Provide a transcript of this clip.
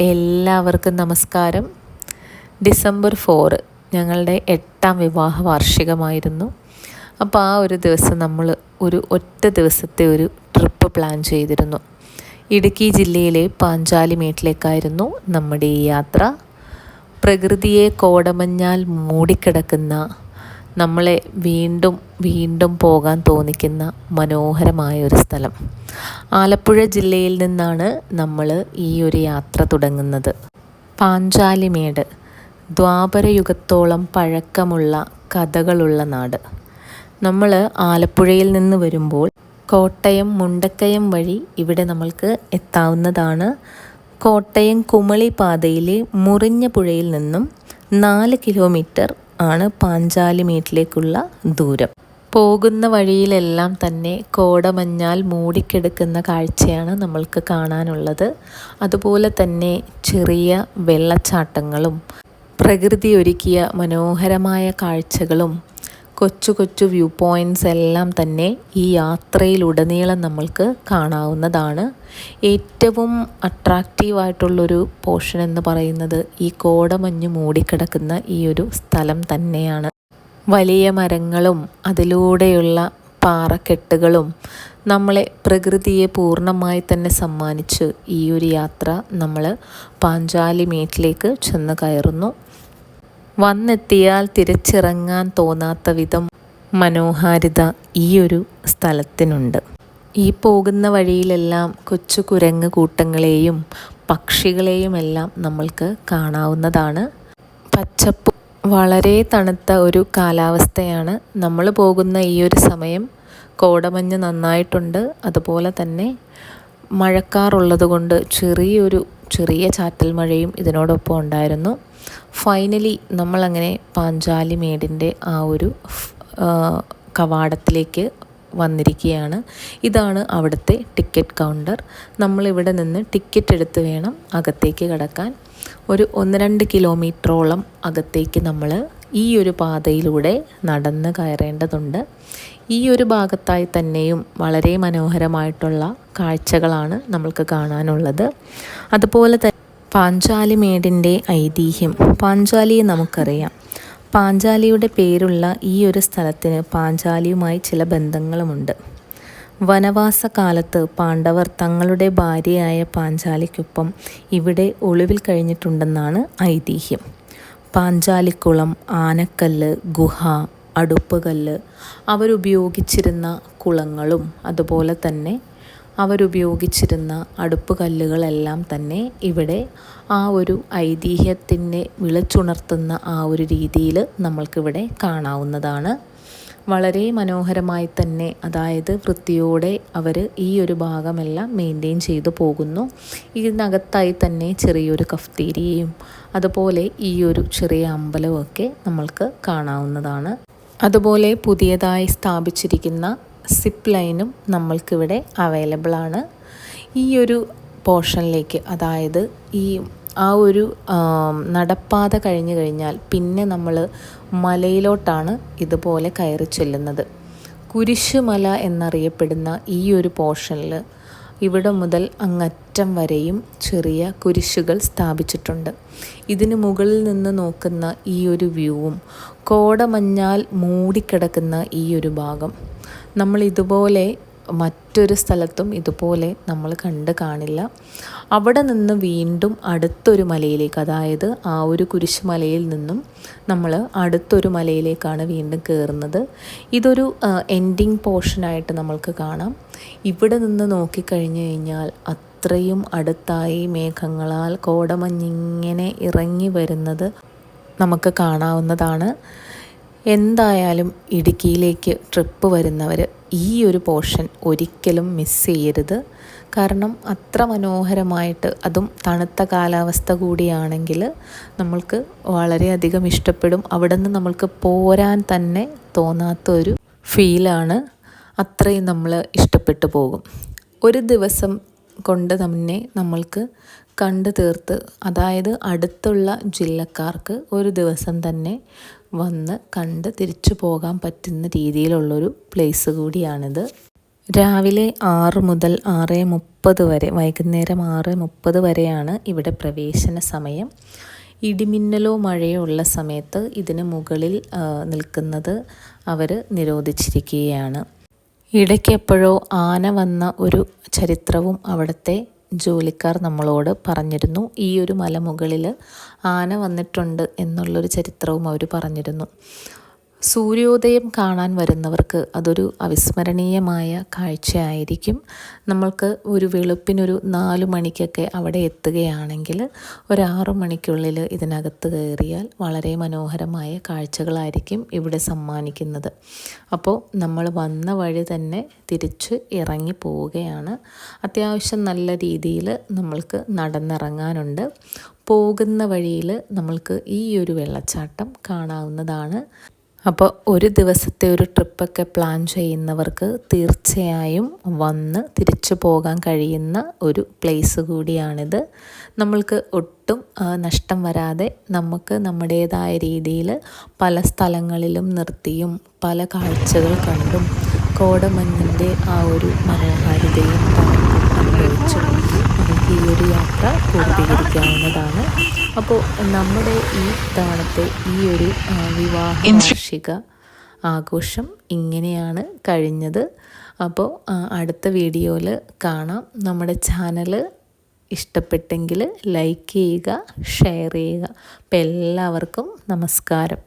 എല്ലാവർക്കും നമസ്കാരം. December four ഞങ്ങളുടെ എട്ടാം വിവാഹ വാർഷികമായിരുന്നു. അപ്പോൾ ആ ഒരു ദിവസം നമ്മൾ ഒരു ഒറ്റ ദിവസത്തെ ഒരു ട്രിപ്പ് പ്ലാൻ ചെയ്തിരുന്നു. ഇടുക്കി ജില്ലയിലെ പാഞ്ചാലിമേട്ടിലേക്കായിരുന്നു നമ്മുടെ ഈ യാത്ര. പ്രകൃതിയെ കോടമഞ്ഞാൽ മൂടിക്കിടക്കുന്ന നമ്മളെ വീണ്ടും വീണ്ടും പോകാൻ തോന്നിക്കുന്ന മനോഹരമായ ഒരു സ്ഥലം. ആലപ്പുഴ ജില്ലയിൽ നിന്നാണ് നമ്മൾ ഈ ഒരു യാത്ര തുടങ്ങുന്നത്. പാഞ്ചാലിമേട് ദ്വാപരയുഗത്തോളം പഴക്കമുള്ള കഥകളുള്ള നാട്. നമ്മൾ ആലപ്പുഴയിൽ നിന്ന് വരുമ്പോൾ കോട്ടയം മുണ്ടക്കയം വഴി ഇവിടെ നമ്മൾക്ക് എത്താവുന്നതാണ്. കോട്ടയം കുമളി പാതയിലെ മുറിഞ്ഞ പുഴയിൽ നിന്നും നാല് കിലോമീറ്റർ ആണ് പാഞ്ചാലിമേട്ടിലേക്കുള്ള ദൂരം. പോകുന്ന വഴിയിലെല്ലാം തന്നെ കോടമഞ്ഞാൽ മൂടിക്കിടക്കുന്ന കാഴ്ചയാണ് നമ്മൾക്ക് കാണാനുള്ളത്. അതുപോലെ തന്നെ ചെറിയ വെള്ളച്ചാട്ടങ്ങളും പ്രകൃതി ഒരുക്കിയ മനോഹരമായ കാഴ്ചകളും കൊച്ചു കൊച്ചു വ്യൂ പോയിന്റ്സ് എല്ലാം തന്നെ ഈ യാത്രയിലുടനീളം നമ്മൾക്ക് കാണാവുന്നതാണ്. ഏറ്റവും അട്രാക്റ്റീവായിട്ടുള്ളൊരു പോർഷൻ എന്ന് പറയുന്നത് ഈ കോടമഞ്ഞ് മൂടിക്കിടക്കുന്ന ഈ ഒരു സ്ഥലം തന്നെയാണ്. വലിയ മരങ്ങളും അതിലൂടെയുള്ള പാറക്കെട്ടുകളും നമ്മളെ പ്രകൃതിയെ പൂർണമായി തന്നെ സമ്മാനിച്ച് ഈ ഒരു യാത്ര നമ്മൾ പാഞ്ചാലി മേട്ടിലേക്ക് ചെന്ന് കയറുന്നു. വന്നെത്തിയാൽ തിരിച്ചിറങ്ങാൻ തോന്നാത്ത വിധം മനോഹാരിത ഈ ഒരു സ്ഥലത്തിനുണ്ട്. ഈ പോകുന്ന വഴിയിലെല്ലാം കൊച്ചു കുരങ്ങ് കൂട്ടങ്ങളെയും പക്ഷികളെയുമെല്ലാം നമ്മൾക്ക് കാണാവുന്നതാണ്. പച്ചപ്പ് വളരെ തണുത്ത ഒരു കാലാവസ്ഥയാണ് നമ്മൾ പോകുന്ന ഈ ഒരു സമയം. കോടമഞ്ഞ് നന്നായിട്ടുണ്ട്. അതുപോലെ തന്നെ മഴക്കാറുള്ളത് കൊണ്ട് ചെറിയൊരു ചെറിയ ചാറ്റൽ മഴയും ഇതിനോടൊപ്പം ഉണ്ടായിരുന്നു. ഫൈനലി നമ്മളങ്ങനെ പാഞ്ചാലി മേടിന്റെ ആ ഒരു കവാടത്തിലേക്ക് വന്നിരിക്കുകയാണ്. ഇതാണ് അവിടുത്തെ ടിക്കറ്റ് കൗണ്ടർ. നമ്മളിവിടെ നിന്ന് ടിക്കറ്റ് എടുത്ത് വേണം അകത്തേക്ക് കടക്കാൻ. ഒരു ഒന്ന് രണ്ട് കിലോമീറ്ററോളം അകത്തേക്ക് നമ്മൾ ഈ ഒരു പാതയിലൂടെ നടന്ന് കയറേണ്ടതുണ്ട്. ഈ ഒരു ഭാഗത്തായി തന്നെയും വളരെ മനോഹരമായിട്ടുള്ള കാഴ്ചകളാണ് നമ്മൾക്ക് കാണാനുള്ളത്. അതുപോലെ തന്നെ പാഞ്ചാലി മേടിന്റെ ഐതിഹ്യം. പാഞ്ചാലിയെ നമുക്കറിയാം. പാഞ്ചാലിയുടെ പേരുള്ള ഈ ഒരു സ്ഥലത്തിന് പാഞ്ചാലിയുമായി ചില ബന്ധങ്ങളുമുണ്ട്. വനവാസ കാലത്ത് പാണ്ഡവർ തങ്ങളുടെ ഭാര്യയായ പാഞ്ചാലിക്കൊപ്പം ഇവിടെ ഒളിവിൽ കഴിഞ്ഞിട്ടുണ്ടെന്നാണ് ഐതിഹ്യം. പാഞ്ചാലിക്കുളം ആനക്കല്ല് ഗുഹ അടുപ്പുകല്ല് അവരുപയോഗിച്ചിരുന്ന കുളങ്ങളും അതുപോലെ തന്നെ അവരുപയോഗിച്ചിരുന്ന അടുപ്പ് കല്ലുകളെല്ലാം തന്നെ ഇവിടെ ആ ഒരു ഐതിഹ്യത്തിന്റെ വിളിച്ചുണർത്തുന്ന ആ ഒരു രീതിയിൽ നമ്മൾക്കിവിടെ കാണാവുന്നതാണ്. വളരെ മനോഹരമായി തന്നെ അതായത് വൃത്തിയോടെ അവർ ഈ ഒരു ഭാഗമെല്ലാം മെയിന്റെയിൻ ചെയ്തു പോകുന്നു. ഇതിനകത്തായി തന്നെ ചെറിയൊരു കഫ്തീരിയയും അതുപോലെ ഈ ഒരു ചെറിയ അമ്പലമൊക്കെ നമ്മൾക്ക് കാണാവുന്നതാണ്. അതുപോലെ പുതിയതായി സ്ഥാപിച്ചിരിക്കുന്ന സിപ്പ് ലൈനും നമ്മൾക്കിവിടെ അവൈലബിൾ ആണ് ഈ ഒരു പോർഷനിലേക്ക് അതായത് ഈ ആ ഒരു നടപ്പാത കഴിഞ്ഞു കഴിഞ്ഞാൽ പിന്നെ നമ്മൾ മലയിലോട്ടാണ് ഇതുപോലെ കയറി ചെല്ലുന്നത്. കുരിശുമല എന്നറിയപ്പെടുന്ന ഈ ഒരു പോർഷനിൽ ഇവിടെ മുതൽ അങ്ങറ്റം വരെയും ചെറിയ കുരിശുകൾ സ്ഥാപിച്ചിട്ടുണ്ട്. ഇതിന് മുകളിൽ നിന്ന് നോക്കുന്ന ഈ ഒരു വ്യൂവും കോടമഞ്ഞാൽ മൂടിക്കിടക്കുന്ന ഈ ഒരു ഭാഗം. നമ്മൾ ഇതുപോലെ മറ്റൊരു സ്ഥലത്തും ഇതുപോലെ നമ്മൾ കണ്ട് കാണില്ല. അവിടെ നിന്ന് വീണ്ടും അടുത്തൊരു മലയിലേക്ക് അതായത് ആ ഒരു കുരിശുമലയിൽ നിന്നും നമ്മൾ അടുത്തൊരു മലയിലേക്കാണ് വീണ്ടും കയറുന്നത് ഇതൊരു എൻഡിങ് പോർഷനായിട്ട് നമ്മൾക്ക് കാണാം. ഇവിടെ നിന്ന് നോക്കിക്കഴിഞ്ഞു കഴിഞ്ഞാൽ അത്രയും അടുത്തായി മേഘങ്ങളാൽ കോടമഞ്ഞിങ്ങനെ ഇറങ്ങി വരുന്നത് നമുക്ക് കാണാവുന്നതാണ്. എന്തായാലും ഇടുക്കിയിലേക്ക് ട്രിപ്പ് വരുന്നവർ ഈ ഒരു പോർഷൻ ഒരിക്കലും മിസ് ചെയ്യരുത്. കാരണം അത്ര മനോഹരമായിട്ട് അതും തണുത്ത കാലാവസ്ഥ കൂടിയാണെങ്കിൽ നമ്മൾക്ക് വളരെയധികം ഇഷ്ടപ്പെടും. അവിടെ നിന്ന് നമ്മൾക്ക് പോരാൻ തന്നെ തോന്നാത്ത ഒരു ഫീലാണ് അത്രയും നമ്മൾ ഇഷ്ടപ്പെട്ടു പോകും. ഒരു ദിവസം കൊണ്ട് തന്നെ നമ്മൾക്ക് കണ്ടു തീർത്ത് അതായത് അടുത്തുള്ള ജില്ലക്കാർക്ക് ഒരു ദിവസം തന്നെ വന്ന് കണ്ട് തിരിച്ചു പോകാൻ പറ്റുന്ന രീതിയിലുള്ളൊരു പ്ലേസ് കൂടിയാണിത്. രാവിലെ ആറ് മുതൽ ആറ് മുപ്പത് വരെ വൈകുന്നേരം ആറ് മുപ്പത് വരെയാണ് ഇവിടെ പ്രവേശന സമയം. ഇടിമിന്നലോ മഴയോ ഉള്ള സമയത്ത് ഇതിന് മുകളിൽ നിൽക്കുന്നത് അവർ നിരോധിച്ചിരിക്കുകയാണ്. ഇടയ്ക്കെപ്പോഴോ ആന വന്ന ഒരു ചരിത്രവും അവിടുത്തെ ജോലിക്കാർ നമ്മളോട് പറഞ്ഞിരുന്നു. ഈ ഒരു മലമുകളിൽ ആന വന്നിട്ടുണ്ട് എന്നുള്ളൊരു ചരിത്രവും അവർ പറഞ്ഞിരുന്നു. സൂര്യോദയം കാണാൻ വരുന്നവർക്ക് അതൊരു അവിസ്മരണീയമായ കാഴ്ചയായിരിക്കും. നമ്മൾക്ക് ഒരു വെളുപ്പിനൊരു നാലു മണിക്കൊക്കെ അവിടെ എത്തുകയാണെങ്കിൽ ഒരു മണിക്കുള്ളിൽ ഇതിനകത്ത് കയറിയാൽ വളരെ മനോഹരമായ കാഴ്ചകളായിരിക്കും ഇവിടെ സമ്മാനിക്കുന്നത്. അപ്പോൾ നമ്മൾ വന്ന വഴി തന്നെ തിരിച്ച് ഇറങ്ങി പോവുകയാണ്. അത്യാവശ്യം നല്ല രീതിയിൽ നമ്മൾക്ക് നടന്നിറങ്ങാനുണ്ട്. പോകുന്ന വഴിയിൽ നമ്മൾക്ക് ഈ ഒരു വെള്ളച്ചാട്ടം കാണാവുന്നതാണ്. അപ്പോൾ ഒരു ദിവസത്തെ ഒരു ട്രിപ്പൊക്കെ പ്ലാൻ ചെയ്യുന്നവർക്ക് തീർച്ചയായും വന്ന് തിരിച്ചു പോകാൻ കഴിയുന്ന ഒരു പ്ലേസ് കൂടിയാണിത്. നമ്മൾക്ക് ഒട്ടും നഷ്ടം വരാതെ നമുക്ക് നമ്മുടേതായ രീതിയിൽ പല സ്ഥലങ്ങളിലും നിർത്തിയും പല കാഴ്ചകൾ കണ്ടും കോടമഞ്ഞിന്റെ ആ ഒരു മനോഹാരിതയും അനുഭവിച്ചും ഈ ഒരു യാത്ര പൂർത്തീകരിക്കാവുന്നതാണ്. അപ്പോൾ നമ്മുടെ ഈ തവണത്തെ ഈ ഒരു വിവാഹ വാർഷിക ആഘോഷം ഇങ്ങനെയാണ് കഴിഞ്ഞത്. അപ്പോൾ അടുത്ത വീഡിയോയിൽ കാണാം. നമ്മുടെ ചാനൽ ഇഷ്ടപ്പെട്ടെങ്കിൽ ലൈക്ക് ചെയ്യുക ഷെയർ ചെയ്യുക. അപ്പോൾ എല്ലാവർക്കും നമസ്കാരം.